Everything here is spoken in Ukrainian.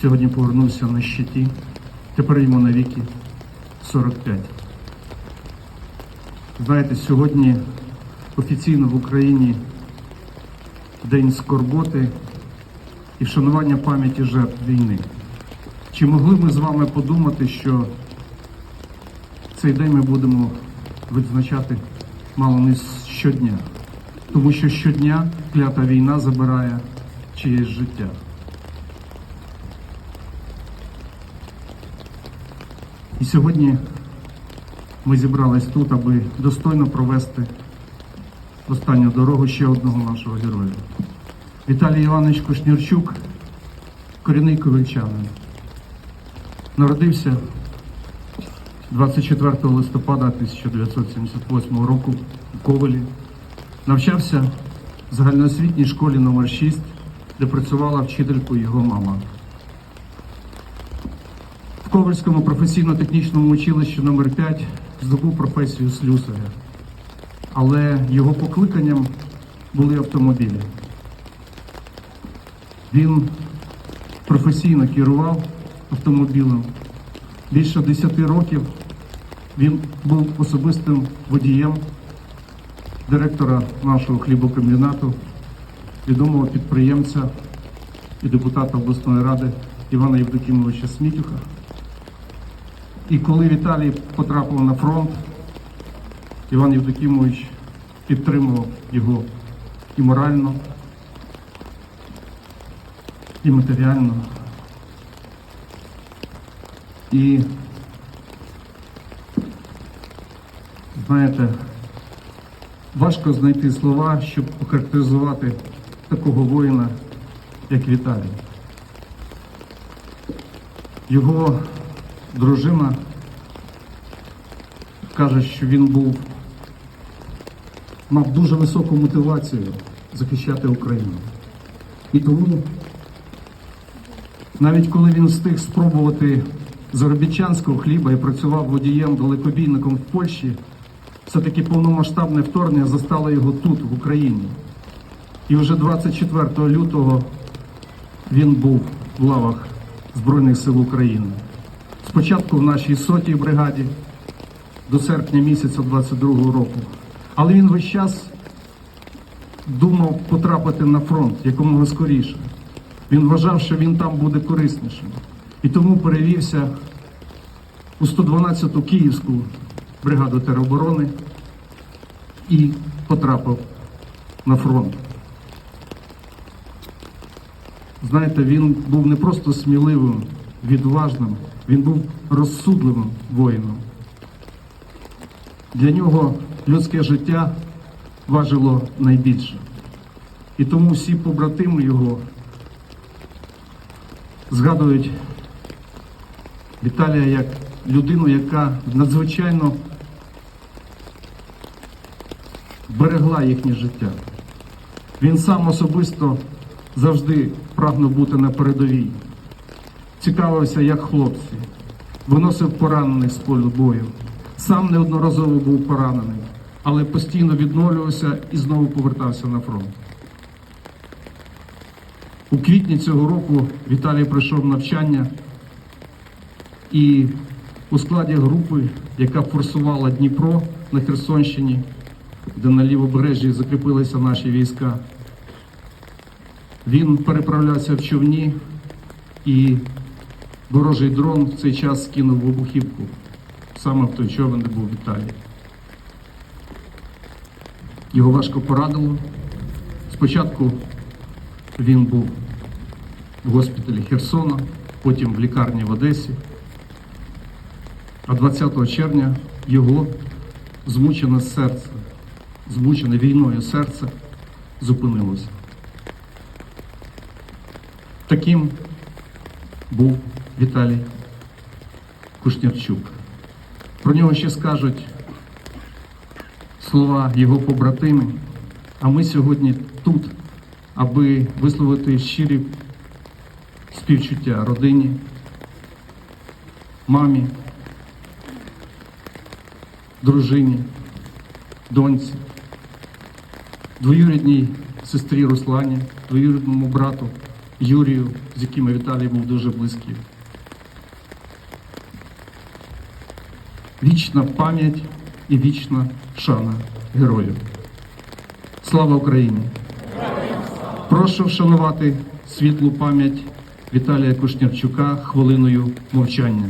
сьогодні повернувся на щиті. Тепер йому навіки 45. Знаєте, сьогодні офіційно в Україні День скорботи і вшанування пам'яті жертв війни. Чи могли ми з вами подумати, що цей день ми будемо відзначати мало не щодня? Тому що щодня клята війна забирає чиєсь життя. І сьогодні ми зібрались тут, аби достойно провести останню дорогу ще одного нашого героя. Віталій Іванович Кушнірчук, корінний ковельчанин. Народився 24 листопада 1978 року у Ковелі. Навчався в загальноосвітній школі номер 6 де працювала вчителькою його мама. Ковальському професійно-технічному училищі номер 5 здобув професію слюсаря, але його покликанням були автомобілі. Він професійно керував автомобілем. Більше 10 років він був особистим водієм директора нашого хлібокомбінату, відомого підприємця і депутата обласної ради Івана Євдокимовича Смітюха. І коли Віталій потрапив на фронт, Іван Євдокимович підтримував його і морально, і матеріально. І знаєте, важко знайти слова, щоб охарактеризувати такого воїна, як Віталій. Його дружина каже, що він був мав дуже високу мотивацію захищати Україну. І тому, навіть коли він встиг спробувати заробітчанського хліба і працював водієм далекобійником в Польщі, все-таки повномасштабне вторгнення застало його тут, в Україні. І вже 24 лютого він був в лавах Збройних сил України. Спочатку в нашій сотій бригаді до серпня місяця 22-го року. Але він весь час думав потрапити на фронт якомога скоріше. Він вважав, що він там буде кориснішим. І тому перевівся у 112-ту Київську бригаду тероборони і потрапив на фронт. Знаєте, він був не просто сміливим, відважним, він був розсудливим воїном. Для нього людське життя важило найбільше. І тому всі побратими його згадують Віталія як людину, яка надзвичайно берегла їхнє життя. Він сам особисто завжди прагнув бути на передовій, цікавився, як хлопці, виносив поранених з полю бою. Сам неодноразово був поранений, але постійно відновлювався і знову повертався на фронт. У квітні цього року Віталій пройшов навчання і у складі групи, яка форсувала Дніпро на Херсонщині, де на лівобережжі закріпилися наші війська, він переправлявся в човні і ворожий дрон в цей час скинув вибухівку саме в той човен, де був Віталій. Його важко порадило. Спочатку він був в госпіталі Херсона, потім в лікарні в Одесі. А 20 червня його змучене серце, змучене війною серце зупинилося. Таким був Віталій Кушнярчук. Про нього ще скажуть слова його побратими, а ми сьогодні тут, аби висловити щирі співчуття родині, мамі, дружині, доньці, двоюрідній сестрі Руслані, двоюрідному брату Юрію, з якими Віталій був дуже близький. Вічна пам'ять і вічна шана герою. Слава Україні! Прошу вшанувати світлу пам'ять Віталія Кушнярчука хвилиною мовчання.